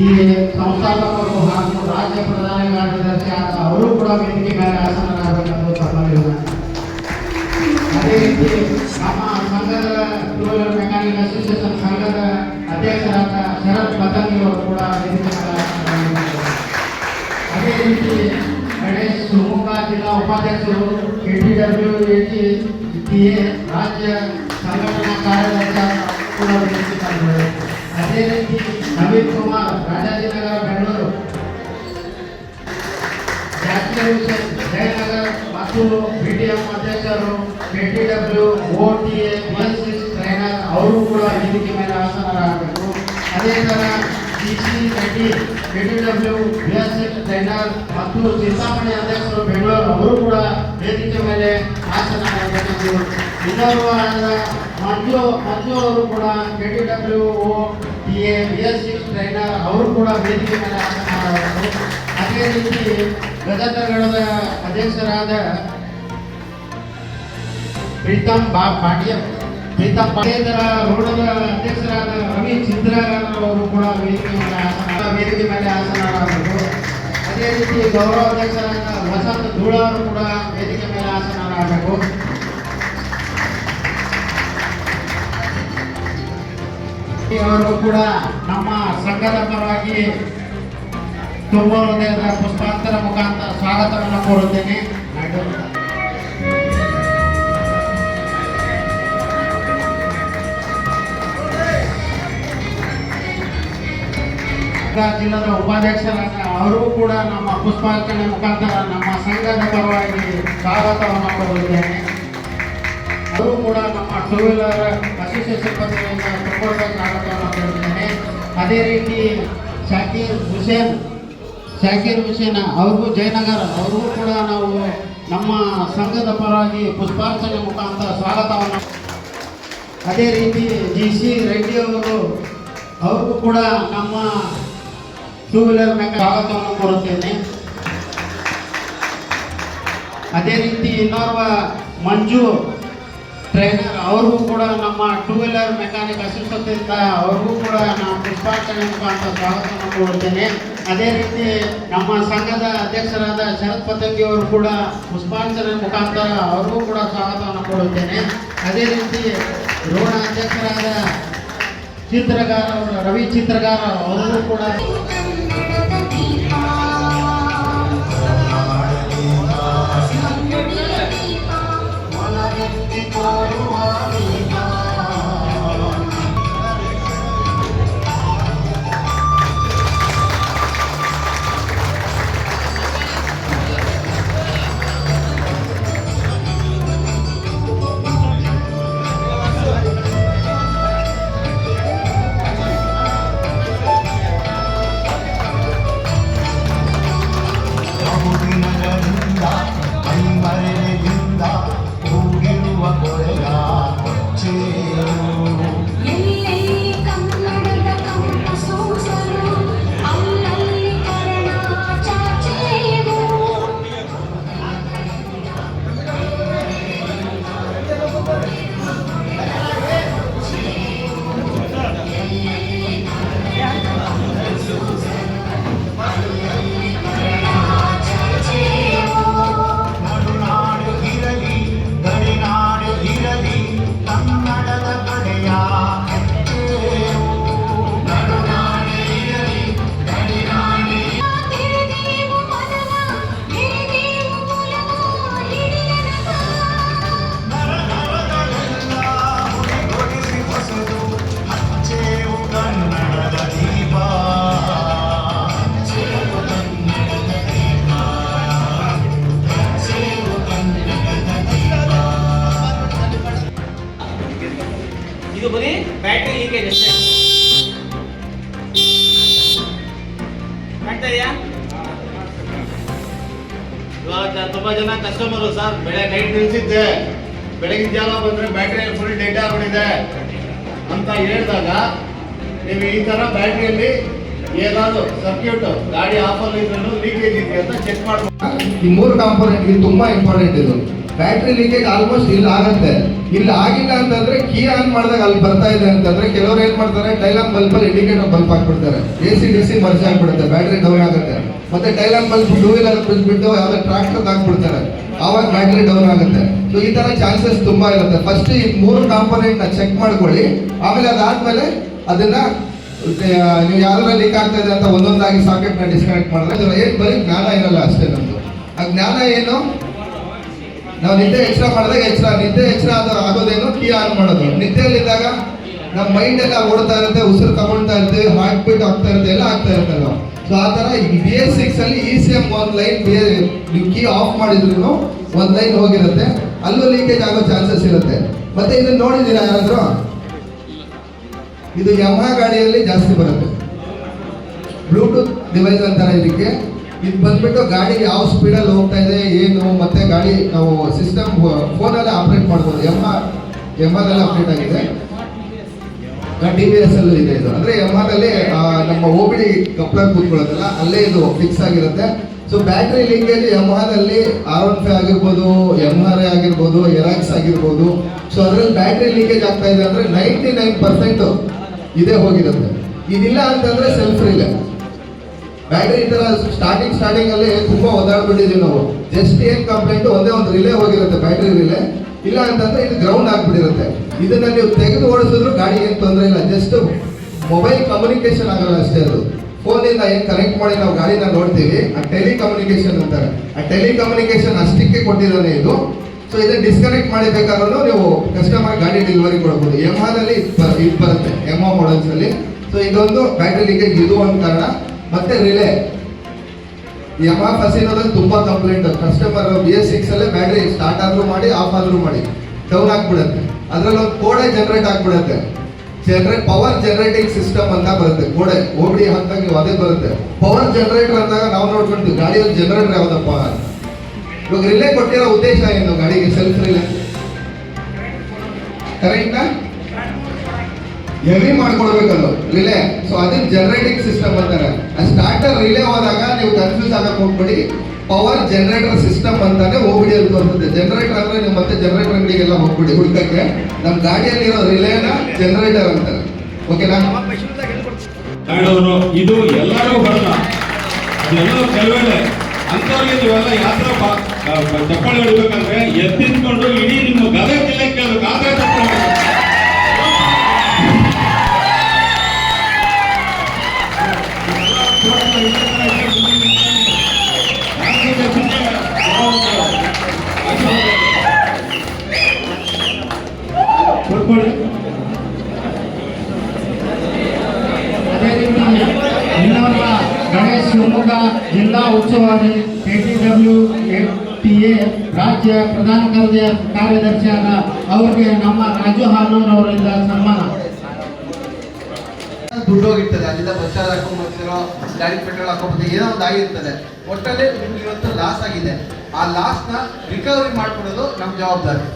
ಈ ಸಂಸ್ಥಾಪಕರು ಹಾಗೂ ರಾಜ್ಯ ಪ್ರಧಾನ ಕಾರ್ಯದರ್ಶಿ ಆದ ಅವರು ಕೂಡ ವೇದಿಕೆ ಮೇಲೆ ಆಸನರಾಗಬೇಕೆಂದು ತಮ್ಮಲ್ಲಿ ವಿನಂತಿ. ಅದೇ ರೀತಿ ನಮ್ಮ ಸಂಘದ ಟೂವೀಲರ್ ಮೆಕ್ಯಾನಿಕ್ ಅಸೋಸಿಯೇಷನ್ ಸಂಘದ ಅಧ್ಯಕ್ಷರಾದ ಶರತ್ ಪತಂಗಿ ಅವರು ಕೂಡ ವೇದಿಕೆ ಮೇಲೆ ಆಸನರಾಗಬೇಕು. ಅದೇ ರೀತಿ ಗಣೇಶ್ ಶಿವಮೊಗ್ಗ ಜಿಲ್ಲಾ ಉಪಾಧ್ಯಕ್ಷರು K T W A T T A ರಾಜ್ಯ ಸಂಘಟನಾ ಕಾರ್ಯದರ್ಶಿ ಕೂಡ ವೇದಿಕೆ ಮಾಡಬೇಕು. ಅದೇ ರೀತಿ ನವೀನ್ ಕುಮಾರ್ ರಾಜಾಜಿನಗರ ಬೆಂಗಳೂರು ಜಾಕಿರ್ ಹುಸೇನ್ ಜಯನಗರ್ ಮತ್ತು ಬಿಟಿಎಂ ಅಧ್ಯಕ್ಷರು ಕೆಟಿಡಬ್ಲ್ಯೂ ಓಟಿಎ ಬಿಎಸ್ಎಸ್ ಟ್ರೈನರ್ ಅವರು ಕೂಡ ವೇದಿಕೆ ಮೇಲೆ ಆಸನರಾಗಬೇಕು ಅದೇ ಥರ D C Reddy KTW BSS trainer ಮತ್ತು ಚಿಂತಾಮಣಿ ಅಧ್ಯಕ್ಷರು ಬೆಂಗಳೂರು ಅವರು ಕೂಡ ವೇದಿಕೆ ಮೇಲೆ ಆಸನರಾಗಬೇಕೆಂದು ಇನ್ನೋರ್ವ ಆದ ಮಂಜು ಮಂಜು ಅವರು ಕೂಡ KTW O T A BSS trainer ಅವರು ಕೂಡ ವೇದಿಕೆ ಮೇಲೆ ಅದೇ ರೀತಿ ಗಜೇಂದ್ರಗಢದ ಅಧ್ಯಕ್ಷರಾದ ಪ್ರೀತಮ್ ಬಾ ಪಾಟ್ಯ ಪ್ರೀತಮ್ ಪಾಂಡ್ಯೇಂದ್ರ ರೋಡದ ಅಧ್ಯಕ್ಷರಾದ ರವಿ ಚಿತ್ರಗಾರ ಅವರು ಕೂಡ ವೇದಿಕೆ ಮೇಲೆ ವೇದಿಕೆ ಮೇಲೆ ಆಸನರಾಗಬೇಕು ಅದೇ ರೀತಿ ಗೌರವ ಅಧ್ಯಕ್ಷರಾದ ವಸಂತ ಧೂಳ ಅವರು ಕೂಡ ವೇದಿಕೆ ಮೇಲೆ ಆಸನರಾಗಬೇಕು ಅವರು ಕೂಡ ನಮ್ಮ ಸಂಘದ ಪರವಾಗಿ ತುಂಬ ಪುಷ್ಪಾಂತರ ಮುಖಾಂತರ ಸ್ವಾಗತವನ್ನು ಕೋರುತ್ತೇನೆ. ಜಿಲ್ಲದ ಉಪಾಧ್ಯಕ್ಷರಾದ ಅವರು ಕೂಡ ನಮ್ಮ ಪುಷ್ಪಾರ್ಚನೆ ಮುಖಾಂತರ ನಮ್ಮ ಸಂಘದ ಪರವಾಗಿ ಸ್ವಾಗತವನ್ನು ಕೋರುತ್ತೇನೆ. ಅವರು ಕೂಡ ನಮ್ಮ ಟೂ ವೀಲರ್ ಅಸೋಸಿಯೇಷನ್ ಪದವಿಯಿಂದ ತುಂಬ ಸ್ವಾಗತವನ್ನು ಕೋರುತ್ತೇನೆ ಅದೇ ರೀತಿ ಶಾಕೀರ್ ಹುಸೇನ್ ಶಾಕೀರ್ ಹುಸೇನ್ ಅವ್ರಿಗೂ ಜಯನಗರ, ಅವ್ರಿಗೂ ಕೂಡ ನಾವು ನಮ್ಮ ಸಂಘದ ಪರವಾಗಿ ಪುಷ್ಪಾರ್ಚನೆ ಮುಖಾಂತರ ಸ್ವಾಗತವನ್ನು ಅದೇ ರೀತಿ ಜಿ ಸಿ ರೆಡ್ಡಿ ಅವರು, ಅವ್ರಿಗೂ ಕೂಡ ನಮ್ಮ ಟೂ ವೀಲರ್ ಮೇಲೆ ಸ್ವಾಗತವನ್ನು ಕೋರುತ್ತೇನೆ. ಅದೇ ರೀತಿ ಇನ್ನೋರ್ವ ಮಂಜು ಟ್ರೈನರ್ ಅವ್ರಿಗೂ ಕೂಡ ನಮ್ಮ ಟೂ ವೀಲರ್ ಮೆಕ್ಯಾನಿಕ್ ಅಸೋಸಿಯೇಷನ್ ಅವ್ರಿಗೂ ಕೂಡ ನಾನು ಪುಷ್ಪಾರ್ಚನೆ ಮುಖಾಂತರ ಸ್ವಾಗತವನ್ನು ಕೊಡುತ್ತೇನೆ ಅದೇ ರೀತಿ ನಮ್ಮ ಸಂಘದ ಅಧ್ಯಕ್ಷರಾದ ಶರತ್ ಪತಂಗಿ ಅವರು ಕೂಡ ಪುಷ್ಪಾರ್ಚನೆ ಮುಖಾಂತರ ಅವ್ರಿಗೂ ಕೂಡ ಸ್ವಾಗತವನ್ನು ಕೊಡುತ್ತೇನೆ ಅದೇ ರೀತಿ ರೋಣ ಅಧ್ಯಕ್ಷರಾದ ಚಿತ್ರಗಾರ ರವಿ ಚಿತ್ರಗಾರ ಅವರು ಕೂಡ ಬೆಳೆ ನೈಟ್ ನಿಲ್ಸಿದ್ದೆ. ಬೆಳಗಿನ ಜಾವ ಬಂದ್ರೆ ಬ್ಯಾಟ್ರಿ ಫುಲ್ ಡೆಡ್ ಆಗ್ಬಿಟ್ಟಿದೆ ಅಂತ ಹೇಳಿದಾಗ ನೀವು ಈ ತರ ಬ್ಯಾಟ್ರಿಯಲ್ಲಿ ಏನಾದ್ರು ಸರ್ಕ್ಯೂಟ್ ಗಾಡಿ ಆಫ್ ಅಲ್ಲಿ ಲೀಕೇಜ್ ಇದೆ ಅಂತ ಚೆಕ್ ಮಾಡ್ಬೋದು. ಈ ಮೂರು ಕಾಂಪೋನೆಂಟ್ ಇದು ತುಂಬಾ ಇಂಪಾರ್ಟೆಂಟ್ ಇದು. ಬ್ಯಾಟ್ರಿ ಲೀಕೇಜ್ ಆಲ್ಮೋಸ್ಟ್ ಇಲ್ಲಿ ಆಗತ್ತೆ. ಇಲ್ಲಿ ಆಗಿಲ್ಲ ಅಂತಂದ್ರೆ ಕೀ ಆನ್ ಮಾಡಿದಾಗ ಅಲ್ಲಿ ಬರ್ತಾ ಇದೆ ಅಂತಂದ್ರೆ ಕೆಲವರು ಏನ್ ಮಾಡ್ತಾರೆ? ಟೈಲಾಮ್ ಬಲ್ಬ್ ಅಲ್ಲಿ indicator bulb ಹಾಕ್ಬಿಡ್ತಾರೆ. A C D C merge ಆಗ್ಬಿಡುತ್ತೆ ಬ್ಯಾಟ್ರಿ ಡೌನ್ ಆಗುತ್ತೆ. ಮತ್ತೆ ಟೈಲಾಮ್ ಬಲ್ಬ್ ಟೂ ವೀಲರ್ ಬಿಟ್ಟು ಯಾವ್ದೋ ಟ್ರಾಕ್ಟರ್ ಹಾಕ್ಬಿಡ್ತಾರೆ. ಆವಾಗ ಬ್ಯಾಟ್ರಿ ಡೌನ್ ಆಗುತ್ತೆ. ಸೊ ಈ ತರ ಚಾನ್ಸಸ್ ತುಂಬಾ ಇರುತ್ತೆ. ಫಸ್ಟ್ ಈ ಮೂರು ಕಾಂಪೋನೆಂಟ್ನ ಚೆಕ್ ಮಾಡ್ಕೊಳ್ಳಿ. ಆಮೇಲೆ ಅದಾದ್ಮೇಲೆ ಅದನ್ನ ನೀವು ಯಾವ್ದಾರ ಲೀಕ್ ಆಗ್ತಾ ಇದೆ ಅಂತ ಒಂದೊಂದಾಗಿ ಸಾಕೆಟ್ನ ಡಿಸ್ಕನೆಕ್ಟ್ ಮಾಡಿದ್ರೆ ಏನ್ ಬರೀ ಜ್ಞಾನ ಇರಲ್ಲ ಅಷ್ಟೇ ನಮ್ದು ಆ ಜ್ಞಾನ ಏನು? ನಾವು ನಿದ್ದೆ ಎಚ್ಚರ ಮಾಡಿದಾಗ ಎಚ್ಚರ. ನಿದ್ದೆ ಎಚ್ಚರ ಆದ ಆಗೋದೇನು ಕೀ ಆನ್ ಮಾಡೋದು. ನಿದ್ದೆಯಲ್ಲಿದ್ದಾಗ ನಮ್ಮ ಮೈಂಡ್ ಎಲ್ಲ ಓಡ್ತಾ ಇರುತ್ತೆ, ಉಸಿರು ತಗೊಳ್ತಾ ಇರುತ್ತೆ ಹಾರ್ಟ್ ಬೀಟ್ ಆಗ್ತಾ ಇರುತ್ತೆ, ಎಲ್ಲ ಆಗ್ತಾ ಇರುತ್ತಲ್ಲ ಸೊ ಆ ಥರ ಬಿ ಎಸ್ ಸಿಕ್ಸ್ ಅಲ್ಲಿ ಇ ಸಿ ಎಂ ಒಂದ್ ಲೈನ್ ನೀವು ಕೀ ಆಫ್ ಮಾಡಿದ್ರು ಒಂದು ಲೈನ್ ಹೋಗಿರುತ್ತೆ. ಅಲ್ಲೂ ಲೀಕೇಜ್ ಆಗೋ ಚಾನ್ಸಸ್ ಇರುತ್ತೆ. ಮತ್ತೆ ಇದನ್ನ ನೋಡಿದ್ದೀರಾ ಯಾರಾದ್ರು? ಇದು ಯಮ ಗಾಡಿಯಲ್ಲಿ ಜಾಸ್ತಿ ಬರುತ್ತೆ. ಬ್ಲೂಟೂತ್ ಡಿವೈಸ್ ಅಂತಾರೆ ಇದಕ್ಕೆ. ಇದು ಬಂದ್ಬಿಟ್ಟು ಗಾಡಿ ಯಾವ ಸ್ಪೀಡಲ್ಲಿ ಹೋಗ್ತಾ ಇದೆ, ಏನು, ಮತ್ತೆ ಗಾಡಿ ನಾವು ಸಿಸ್ಟಮ್ ಫೋನಲ್ಲೇ ಆಪ್ರೇಟ್ ಮಾಡ್ಬೋದು. ಎಂ ಆರ್ ಎಂ ಆರ್ ಅಲ್ಲಿ ಅಪ್ಡೇಟ್ ಆಗಿದೆ. ಟಿ ವಿ ಎಸ್ ಅಲ್ಲೂ ಇದೆ ಇದು. ಅಂದ್ರೆ ಅಲ್ಲಿ ನಮ್ಮ ಓ ಬಿ ಡಿ ಕಪ್ಲರ್ ಕೂತ್ಕೊಳ್ಳೋದಲ್ಲ, ಅಲ್ಲೇ ಇದು ಫಿಕ್ಸ್ ಆಗಿರುತ್ತೆ. So battery linkage M R ಅಲ್ಲಿ ಒನ್ ಫೈವ್ ಆಗಿರ್ಬೋದು ಎಂ ಆರ್ ಎ ಆಗಿರ್ಬೋದು ಎರಾಕ್ಸ್ ಆಗಿರ್ಬೋದು. ಸೊ ಅದ್ರಲ್ಲಿ ಬ್ಯಾಟ್ರಿ ಲೀಕೇಜ್ ಆಗ್ತಾ ಇದೆ ಅಂದ್ರೆ ನೈಂಟಿ ನೈನ್ ಪರ್ಸೆಂಟ್ ಇದೇ ಹೋಗಿರುತ್ತೆ. ಇದಿಲ್ಲ ಅಂತಂದ್ರೆ ಸೆಲ್ಫ್ ರಿಲೇ ಬ್ಯಾಟ್ರಿ ಈ ತರ ಸ್ಟಾರ್ಟಿಂಗ್ ಸ್ಟಾರ್ಟಿಂಗ್ ಅಲ್ಲಿ ತುಂಬಾ ಒದ್ದಾಡ್ಬಿಟ್ಟಿದೀವಿ ನಾವು. ಜಸ್ಟ್ ಏನ್ ಕಂಪ್ಲೇಂಟ್ ಒಂದೇ ಒಂದು ರಿಲೇ ಹೋಗಿರುತ್ತೆ ಬ್ಯಾಟ್ರಿ ರಿಲೇ ಇಲ್ಲ ಅಂತಂದ್ರೆ ಇದು ಗ್ರೌಂಡ್ ಆಗ್ಬಿಟ್ಟಿರುತ್ತೆ. ಇದನ್ನ ನೀವು ತೆಗೆದು ಓಡಿಸಿದ್ರು ಗಾಡಿ ಏನ್ ತೊಂದರೆ ಇಲ್ಲ. ಜಸ್ಟ್ ಮೊಬೈಲ್ ಕಮ್ಯುನಿಕೇಶನ್ ಆಗಲ್ಲ ಅಷ್ಟೇ ಅದು. ಫೋನಿಂದ ಏನ್ ಕನೆಕ್ಟ್ ಮಾಡಿ ನಾವು ಗಾಡಿನ ನೋಡ್ತೀವಿ, ಆ ಟೆಲಿ ಕಮ್ಯುನಿಕೇಶನ್ ಅಂತಾರೆ. ಆ ಟೆಲಿ ಕಮ್ಯುನಿಕೇಶನ್ ಅಷ್ಟಕ್ಕೆ ಕೊಟ್ಟಿದ್ದಾನೆ ಇದು. ಸೊ ಇದನ್ನ ಡಿಸ್ಕನೆಕ್ಟ್ ಮಾಡಬೇಕಾದ್ರೂ ನೀವು ಕಸ್ಟಮರ್ ಗಾಡಿ ಡೆಲಿವರಿ ಕೊಡ್ಬೋದು. ಎಮ್ಹಾದಲ್ಲಿ ಇದು ಬರುತ್ತೆ ಮಾಡಲ್ಸ್ ಅಲ್ಲಿ. ಸೊ ಇದೊಂದು ಬ್ಯಾಟ್ರಿ ಲೀಕೇಜ್ ಇದು ಒಂದು ಕಾರಣ. ಮತ್ತೆ ರಿಲೇ ಯಮಾ ಫಸಿನೋದಲ್ಲಿ ತುಂಬಾ complaint customer B S six ಅಲ್ಲೇ ಬ್ಯಾಟ್ರಿ ಸ್ಟಾರ್ಟ್ ಆದ್ರೂ ಮಾಡಿ ಆಫ್ ಆದ್ರೂ ಮಾಡಿ. ಡೌನ್ ಆಗ್ಬಿಡುತ್ತೆ. ಅದ್ರಲ್ಲಿ ಒಂದು ಕೋಡೆ ಜನರೇಟ್ ಆಗ್ಬಿಡುತ್ತೆ. ಜನರೇಟ್ ಪವರ್ ಜನರೇಟಿಂಗ್ ಸಿಸ್ಟಮ್ ಅಂತ ಬರುತ್ತೆ. ಕೋಡೆ ಓಡಿ ಹಂತಕ್ಕೆ ಅದೇ ಬರುತ್ತೆ. ಪವರ್ ಜನರೇಟರ್ ಅಂದಾಗ ನಾವು ನೋಡ್ಕೊಂತೀವಿ ಗಾಡಿಯಲ್ಲಿ ಜನರೇಟರ್ ಯಾವ್ದಪ್ಪ. ಇವಾಗ ರಿಲೇ ಕೊಟ್ಟಿರೋ ಉದ್ದೇಶ ಏನು ಗಾಡಿಗೆ? ಸೆಲ್ಫ್ ರಿಲೇ ಕರೆಕ್ಟಾ ಹೆವಿ ಮಾಡ್ಕೊಳ್ಬೇಕದು ರಿಲೇ ಸೊ ಅದಕ್ಕೆ ಜನರೇಟಿಂಗ್ ಸಿಸ್ಟಮ್ ಅಂತಾರೆ. ಸ್ಟಾರ್ಟರ್ ರಿಲೇ ಹೋದಾಗ ನೀವು ಕನ್ಫ್ಯೂಸ್ ಆಗಕ್ಕೆ ಹೋಗ್ಬಿಡಿ. ಪವರ್ ಜನರೇಟರ್ ಸಿಸ್ಟಮ್ ಅಂತಾನೆ ಹೋಗ್ಬಿಡಿ ಅಂತ ಬರ್ತದೆ ಜನರೇಟರ್ ಅಂದ್ರೆ ನೀವು ಮತ್ತೆ ಜನರೇಟರ್ ಅಂಗಡಿಗೆಲ್ಲ ಹೋಗ್ಬಿಡಿ ಹುಡ್ಕಕ್ಕೆ. ನಮ್ಮ ಗಾಡಿಯಲ್ಲಿರೋ ರಿಲೇನ ಜನರೇಟರ್ ಅಂತಾರೆ. ಓಕೆನಾ ಇದು ಎಲ್ಲರೂ ಬರಲ್ಲ. ಅದೆಲ್ಲರೂ ಅಂಥವ್ರಿಗೆ ನೀವೆಲ್ಲ ಬ- ಚಪ್ಪಾಳೆ ಹೊಡಿಬೇಕಂದ್ರೆ ಎತ್ತಿದ್ಕೊಂಡು ಇಡೀ ನಿಮ್ಮ ಗದಗ ಜಿಲ್ಲೆ ಕೇಳಬೇಕು. ಆ ಗಣೇಶ್ ಶಿವಮೊಗ್ಗ ಜಿಲ್ಲಾ ಉಸ್ತುವಾರಿ ಕೆ ಟಿ ಎ ರಾಜ್ಯ ಪ್ರಧಾನ ಕಾರ್ಯ ಕಾರ್ಯದರ್ಶಿಯಾದ ಅವರಿಗೆ ನಮ್ಮ ರಾಜು ಹಾನೂರ್ ಅವರಿಂದ ಸನ್ಮಾನ. ದುಡ್ಡು ಹೋಗಿರ್ತದೆ, ಅಲ್ಲಿಂದ ಬಸ್ ಚಾರ್ಜ್ ಹಾಕೊಂಡ್ ಬರ್ತಿರೋ ಗಾಡಿ ಪೆಟ್ರೋಲ್ ಹಾಕೊಂಡ್ಬರ್ತೀವಿ ಏನೋ ಒಂದು ಆಗಿರ್ತದೆ. ಒಟ್ಟಲ್ಲಿ ನಿಮ್ಗೆ ಇವತ್ತು ಲಾಸ್ ಆಗಿದೆ. ಆ ಲಾಸ್ನ ರಿಕವರಿ ಮಾಡ್ಕೊಡೋದು ನಮ್ಮ ಜವಾಬ್ದಾರಿ.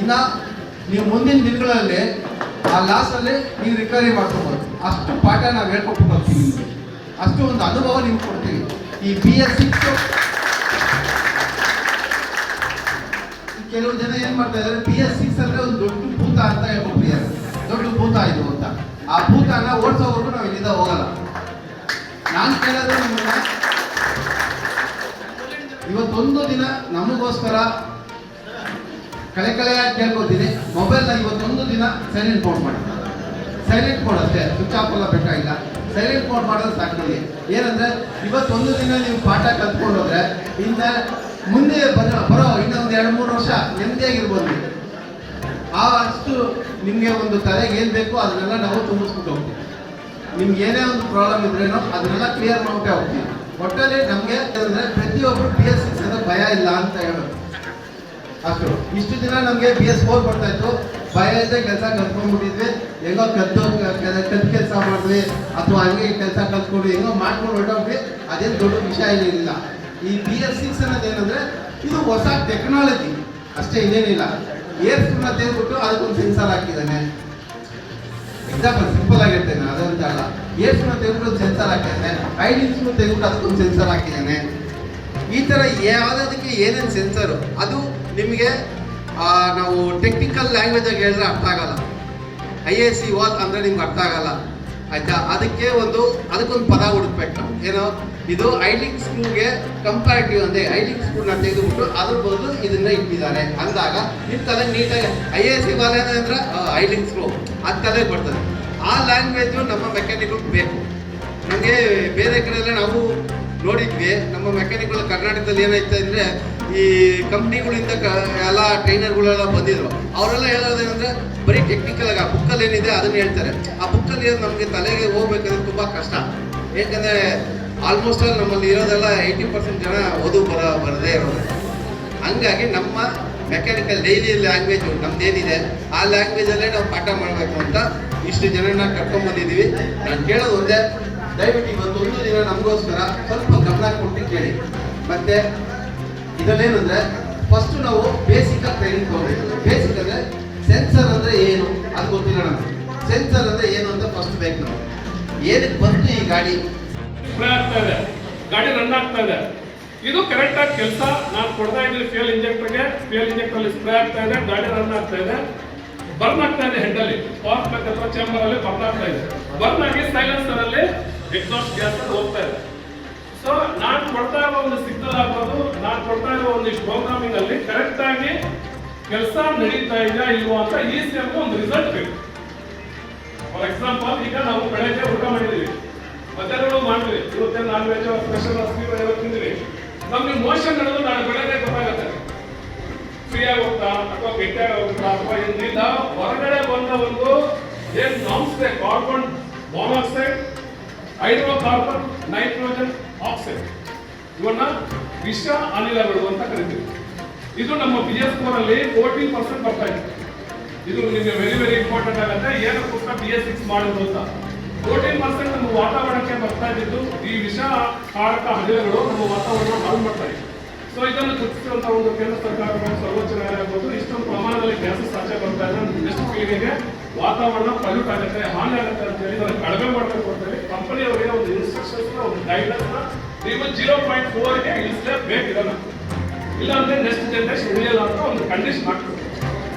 ಇನ್ನ ನೀವು ಮುಂದಿನ ದಿನಗಳಲ್ಲಿ ಆ ಲಾಸಲ್ಲಿ ನೀವು ರಿಕವರಿ ಮಾಡ್ಕೊಬೋದು. ಅಷ್ಟು ಪಾಠ ನಾವು ಹೇಳ್ಕೊಟ್ಟು ಬರ್ತೀವಿ ನಿಮಗೆ. ಅಷ್ಟು ಒಂದು ಅನುಭವ ನಿಮ್ಗೆ ಕೊಡ್ತೀವಿ ಈ ಬಿ ಎಸ್ ಸಿಕ್ಸ್ ಕೆಲವು ಜನ ಏನ್ ಮಾಡ್ತಾ ಇದಾರೆ ಬಿ ಎಸ್ ಸಿಕ್ಸ್ ಅಂದ್ರೆ ಒಂದು ದೊಡ್ಡ ಭೂತ ಅಂತ ಹೇಳ್ಬಿಟ್ಟಿದ್ದಾರೆ ದೊಡ್ಡ ಭೂತ ಇದು ಅಂತ. ಆ ಭೂತನ ಓಡಿಸೋವರೆಗೂ ನಾವು ಇಲ್ಲಿಂದ ಹೋಗಲ್ಲ. ನಾನು ಕೇಳೋದು ಇವತ್ತೊಂದು ದಿನ ನಮಗೋಸ್ಕರ ಕಳೆ ಕಳೆಯಾಗಿ ಕೇಳ್ಕೊತೀನಿ ಮೊಬೈಲ್ನ ಇವತ್ತೊಂದು ದಿನ ಸೈಲೆಂಟ್ ಮೋಡ್ ಮಾಡಿ. ಸೈಲೆಂಟ್ ಮೋಡ್ ಅಷ್ಟೇ. ಸ್ವಿಚ್ ಆಫ್ ಎಲ್ಲ ಬೇಕಾಗಿಲ್ಲ. ಸೈಲೆಂಟ್ ಮೋಡ್ ಮಾಡೋದು ಸಾಕು ನೋಡಿ. ಏನಂದ್ರೆ, ಇವತ್ತೊಂದು ದಿನ ನೀವು ಪಾಠ ಕಲ್ತ್ಕೊಂಡು ಹೋದ್ರೆ ಇನ್ನ ಮುಂದೆ ಬರೋ ಬರೋ ಇನ್ನೊಂದು ಎರಡು, ಮೂರು ವರ್ಷ ನೆಮ್ಮದಿಯಾಗಿರ್ಬೋದು. ಆ ಅಷ್ಟು ನಿಮಗೆ ಒಂದು ತಲೆಗೆ ಏನು ಬೇಕೋ ಅದನ್ನೆಲ್ಲ ನಾವು ತುಂಬಿಸ್ಬಿಟ್ಟು ಹೋಗ್ತೀವಿ. ನಿಮ್ಗೆ ಏನೇ ಒಂದು ಪ್ರಾಬ್ಲಮ್ ಇದ್ರೇನೋ ಅದನ್ನೆಲ್ಲ ಕ್ಲಿಯರ್ ಮಾಡ್ಬಿಟ್ಟೆ ಹೋಗ್ತೀವಿ. ಒಟ್ಟಲ್ಲಿ ನಮಗೆ ಅಂದರೆ ಪ್ರತಿಯೊಬ್ಬರು ಪಿ ಎಸ್ ಸಿಕ್ಸ್ ಭಯ ಇಲ್ಲ ಅಂತ ಹೇಳೋದು. ಅಷ್ಟು. ಇಷ್ಟು ದಿನ ನಮಗೆ ಬಿ ಎಸ್ ಫೋರ್ ಬರ್ತಾ ಇತ್ತು. ಇದ್ದ ಕೆಲಸ ಕಲ್ತ್ಕೊಂಡ್ಬಿಟ್ಟಿದ್ವಿ. ಹೆಂಗೋ ಕದ್ದು ಕದ್ದು ಕೆಲಸ ಮಾಡಿದ್ವಿ. ಅಥವಾ ಹಂಗೆ ಕೆಲಸ ಕಲ್ತ್ಕೊಂಡು ಹೆಂಗೋ ಮಾಡ್ಕೊಂಡು ಹೊರಟೋಗ್ರಿ ಅದೇನು ದೊಡ್ಡ ವಿಷಯ ಏನಿಲ್ಲ. ಈ ಬಿ ಎಸ್ ಸಿಕ್ಸ್ ಅನ್ನೋದು ಏನಂದ್ರೆ, ಇದು ಹೊಸ ಟೆಕ್ನಾಲಜಿ ಅಷ್ಟೇ ಇನ್ನೇನಿಲ್ಲ. ಏರ್ಸ್ನ ತೆಗೆದ್ಬಿಟ್ಟು ಅದಕ್ಕೊಂದು ಸೆನ್ಸರ್ ಹಾಕಿದ್ದಾನೆ. ಎಕ್ಸಾಂಪಲ್ ಸಿಂಪಲ್ ಆಗಿರ್ತೇನೆ ಅದಂತ ಅಲ್ಲ. ಏರ್ಸ್ನ ತೆಗೆದ್ಬಿಟ್ಟು ಸೆನ್ಸರ್ ಹಾಕಿದ್ದಾನೆ. ಐಡಿನ್ಸ್ನು ತೆಗೆದ್ಬಿಟ್ಟು ಅದಕ್ಕೊಂದು ಸೆನ್ಸರ್ ಹಾಕಿದ್ದಾನೆ. ಈ ಥರ ಯಾವುದಕ್ಕೆ ಏನೇನು ಸೆನ್ಸರು ಅದು ನಿಮಗೆ ನಾವು ಟೆಕ್ನಿಕಲ್ ಲ್ಯಾಂಗ್ವೇಜಾಗಿ ಹೇಳಿದ್ರೆ ಅರ್ಥ ಆಗಲ್ಲ. ಐ ಎ ಸಿ ವಾಲ್ ಅಂದರೆ ನಿಮ್ಗೆ ಅರ್ಥ ಆಗಲ್ಲ. ಆಯ್ತಾ? ಅದಕ್ಕೆ ಒಂದು, ಅದಕ್ಕೊಂದು ಪದ ಹುಡುಕ್ಬೇಕು. ನಾವು ಏನೋ? ಇದು ಐಲಿಂಗ್ ಸ್ಕ್ರೂಗೆ ಕಂಪ್ಯಾರಿಟಿವ್ ಅಂದರೆ ಐಲಿಂಗ್ ಸ್ಕೂಲ್ನ ತೆಗೆದುಬಿಟ್ಟು ಅದ್ರ ಬದಲು ಇದನ್ನ ಇಟ್ಟಿದ್ದಾರೆ. ಅಂದಾಗ ನಿಮ್ಮ ತಲೆ ನೀಟಾಗಿ ಐ ಎ ಸಿ ವಾಲ್ ಏನಂದ್ರೆ ಐಲಿಂಗ್ ಸ್ಕೂಲ್ ಅದು ತಲೆಗೆ ಬರ್ತದೆ. ಆ ಲ್ಯಾಂಗ್ವೇಜು ನಮ್ಮ ಮೆಕ್ಯಾನಿಕ್ಗಳು ಬೇಕು. ನಮಗೆ ಬೇರೆ ಕಡೆ ಎಲ್ಲ ನಾವು ನೋಡಿದ್ವಿ. ನಮ್ಮ ಮೆಕ್ಯಾನಿಕ್ಗಳು ಕರ್ನಾಟಕದಲ್ಲಿ ಏನಾಯ್ತು ಅಂದರೆ ಈ ಕಂಪ್ನಿಗಳಿಂದ ಎಲ್ಲ ಟ್ರೈನರ್ಗಳೆಲ್ಲ ಬಂದಿದ್ರು. ಅವರೆಲ್ಲ ಹೇಳೋದೇನೆಂದ್ರೆ, ಬರೀ ಟೆಕ್ನಿಕಲ್ ಆಗಿ ಆ ಬುಕ್ಕಲ್ಲಿ ಏನಿದೆ ಅದನ್ನ ಹೇಳ್ತಾರೆ. ಆ ಬುಕ್ಕಲ್ಲಿ ನಮಗೆ ತಲೆಗೆ ಹೋಗ್ಬೇಕಂದ್ರೆ ತುಂಬ ಕಷ್ಟ. ಏಕೆಂದರೆ ಆಲ್ಮೋಸ್ಟ್ ಆಲ್ ನಮ್ಮಲ್ಲಿ ಇರೋದೆಲ್ಲ ಏಯ್ಟಿ ಪರ್ಸೆಂಟ್ ಜನ ಓದು ಬರ ಬರದೇ ಇರೋದು. ಹಂಗಾಗಿ ನಮ್ಮ ಮೆಕ್ಯಾನಿಕಲ್ ಡೈಲಿ ಲ್ಯಾಂಗ್ವೇಜ್ ನಮ್ದೇನಿದೆ, ಆ ಲ್ಯಾಂಗ್ವೇಜಲ್ಲೇ ನಾವು ಪಾಠ ಮಾಡಬೇಕು ಅಂತ ಇಷ್ಟು ಜನನ ಕರ್ಕೊಂಡ್ಬಂದಿದ್ದೀವಿ ನಾನು ಕೇಳೋದು ಒಂದೇ, ದಯವಿಟ್ಟು ಇವತ್ತು ಒಂದು ದಿನ ನಮಗೋಸ್ಕರ ಸ್ವಲ್ಪ ಗಮನ ಕೊಟ್ಟು ಕೇಳಿ. ಮತ್ತೆ ಇದರಲ್ಲೇನಂದ್ರೆ ಫಸ್ಟ್ ನಾವು ಬೇಸಿಕ್ ಆಗಿ ಟ್ರೈನಿಂಗ್ ತಗೋಬೇಕು ಬೇಸಿಕ್ ಅಂದ್ರೆ ಸೆನ್ಸರ್ ಅಂದ್ರೆ ಏನು ಅದು ಗೊತ್ತಿಲ್ಲ ನಮಗೆ. ಸೆನ್ಸರ್ ಅಂದ್ರೆ ಏನು ಅಂತ ಫಸ್ಟ್ ಬೇಕು ನಾವು ಏನಕ್ಕೆ ಬಂತು ಈ ಗಾಡಿ? ಗಾಡಿ ರನ್ ಆಗ್ತಾ ಇದೆ. ಇದು ಕರೆಕ್ಟ್ ಆಗಿ ಕೆಲಸ. ನಾನು ಕೊಡ್ತಾ ಇದ್ದೀನಿ ಫ್ಯೂಯಲ್ ಇಂಜೆಕ್ಟರ್ಗೆ ಫ್ಯೂಯಲ್ ಇಂಜೆಕ್ಟರ್ ಸ್ಪ್ರೇ ಆಗ್ತಾ ಇದೆ. ಗಾಡಿ ರನ್ ಆಗ್ತಾ ಇದೆ. ಬರ್ನ್ ಆಗ್ತಾ ಇದೆ ಹೆಡ್ ಅಲ್ಲಿ. ಮತ್ತೆ ಅಥವಾ ಚೇಂಬರ್ ಅಲ್ಲಿ ಬರ್ನ್ ಆಗ್ತಾ ಇದೆ. ಬರ್ನ್ ಆಗಿ ಸೈಲೆನ್ಸರ್ ಅಲ್ಲಿ ಎಕ್ಸಾಸ್ಟ್ ಗ್ಯಾಸ್ ಹೋಗ್ತಾ ಇದೆ. ಸೊ ನಾನು ಕೊಡ್ತಾ ಇರೋ ಒಂದು ಸಿಗ್ನಲ್ ಆಗ್ಬೋದು ನಾನು ಕೊಡ್ತಾ ಇರೋ ಒಂದಿಷ್ಟು ಪ್ರೋಗ್ರಾಮಿಂಗ್ ಅಲ್ಲಿ ಕರೆಕ್ಟ್ ಆಗಿ ಕೆಲಸ ನಡೀತಾ ಇದೆಯಾ ಇಲ್ವೋ ಅಂತ ಈ ಸಿ ಒಂದು ರಿಸಲ್ಟ್ ಬೇಕು. ಫಾರ್ ಎಕ್ಸಾಂಪಲ್ ಈಗ ನಾವು ಬೆಳಗ್ಗೆ ಊಟ ಮಾಡಿದೀವಿ ಮಧ್ಯಾಹ್ನಗಳು ಮಾಡಿದ್ವಿ ಇವತ್ತೆ ನಾನ್ ವೆಜ್ ಸ್ಪೆಷಲ್ ಸ್ವೀಟ್ ಎಲ್ಲ ತಿಂದಿವಿ. ನಮ್ಗೆ ಮೋಷನ್ ನಡೆದು ನಾನು ಬೆಳಗ್ಗೆ ಗೊತ್ತಾಗುತ್ತೆ. ಫ್ರೀ ಹೋಗ್ತಾ ಅಥವಾ ಗಟ್ಟಿಯಾಗಿ ಹೋಗ್ತಾ ಅಥವಾ ಹೊರಗಡೆ ಬಂದ ಒಂದು ಏನ್ norms carbon monoxide hydrocarbon nitrogen oxide ಇವನ್ನ ವಿಷ ಅನಿಲಗಳು ಅಂತ ಕರಿತೀವಿ. ಇದು ನಮ್ಮ ಪಿ ಎಸ್ ಫೋರ್ ಅಲ್ಲಿ ಪರ್ಸೆಂಟ್ ಬರ್ತಾ ಇದೆ. ಇದು ನಿಮಗೆ ವೆರಿ ವೆರಿ ಇಂಪಾರ್ಟೆಂಟ್ ಆಗುತ್ತೆ. ಏನಕ್ಕೋಸ್ಕರ ಪಿ ಎಸ್ ಸಿಕ್ಸ್ ಮಾಡಿದ್ರು ಅಂತ. ಫೋರ್ಟೀನ್ ಪರ್ಸೆಂಟ್ ನಮ್ಮ ವಾತಾವರಣಕ್ಕೆ ಬರ್ತಾ ಇದ್ದಿದ್ದು ಈ ವಿಷ ಕಾರಕ ಅನಿಲಗಳು ನಮ್ಮ ವಾತಾವರಣ ಹಾಳು ಮಾಡ್ತಾ ಇದೆ. ಸೊ ಇದನ್ನು ಗುರುತಿಸಿರುವಂತಹ ಒಂದು ಕೇಂದ್ರ ಸರ್ಕಾರ ಸರ್ವೋಚ್ಚ ನ್ಯಾಯಾಲಯ ಆಗ್ಬೋದು ಇಷ್ಟೊಂದು ಪ್ರಮಾಣದಲ್ಲಿ ಗ್ಯಾಸಸ್ ಆಚೆ ಬರ್ತಾ ಇದೆ ನೆಕ್ಸ್ಟ್ ಪೀಳಿಗೆಗೆ ವಾತಾವರಣ ಪಲ್ಯೂಟ್ ಆಗುತ್ತೆ, ಹಾನಿ ಆಗುತ್ತೆ ಅಂತ ಹೇಳಿ ನಾವು ಕಡಿಮೆ ಮಾಡಬೇಕು ಅಂತ ಹೇಳಿ ಕಂಪನಿ ಅವರಿಗೆ ಒಂದು ಇನ್ಸ್ಟ್ರಕ್ಷನ್ಸ್ ಒಂದು ಗೈಡ್ಲೈನ್ಸ್ ನೀವು ಜೀರೋ ಪಾಯಿಂಟ್ ಫೋರ್ಗೆ ಇಳಿಸಲೇಬೇಕು ಇಲ್ಲ ಅಂದ್ರೆ ನೆಕ್ಸ್ಟ್ ಜನರೇಷನ್ ಉಳಿಯಲ್ಲ ಅಂತ ಒಂದು ಕಂಡೀಷನ್ ಹಾಕ್ತಾರೆ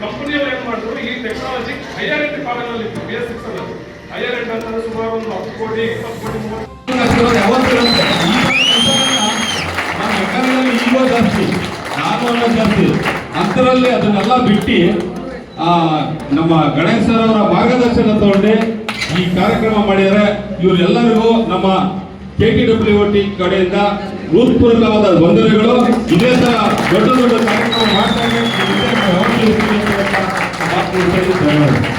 ಕಂಪನಿಯವರು ಏನು ಮಾಡಿದ್ರು ಈ ಟೆಕ್ನಾಲಜಿ ಹೈಯರ್ ಎಂಡ್ ಕಾಲದಲ್ಲಿ ಬಿ ಎಸ್ ಸಿಕ್ಸ್ ಅಲ್ಲಿ. ಹೈಯರ್ ಎಂಡ್ ಅಂತಂದ್ರೆ ಸುಮಾರು ಒಂದು ಹತ್ತು ಕೋಟಿ, ಇಪ್ಪತ್ತು ಕೋಟಿ ಜಾಸ್ತಿ. ನಾನು ಜಾಸ್ತಿ. ಅಂತರಲ್ಲಿ ಅದನ್ನೆಲ್ಲ ಬಿಟ್ಟು ನಮ್ಮ ಗಣೇಶ್ ಸರ್ ಅವರ ಮಾರ್ಗದರ್ಶನ ತಗೊಂಡು ಈ ಕಾರ್ಯಕ್ರಮ ಮಾಡಿದರೆ ಇವರೆಲ್ಲರಿಗೂ ನಮ್ಮ ಕೆ ಟಿ ಡಬ್ಲ್ಯೂ ಟಿ ಕಡೆಯಿಂದ ಹೃತ್ಪೂರ್ವಕವಾದ ವಂದನೆಗಳು ಇದೇ ತರ ದೊಡ್ಡ ದೊಡ್ಡ ಕಾರ್ಯಕ್ರಮ ಮಾಡ್ತಾ ಧನ್ಯವಾದ.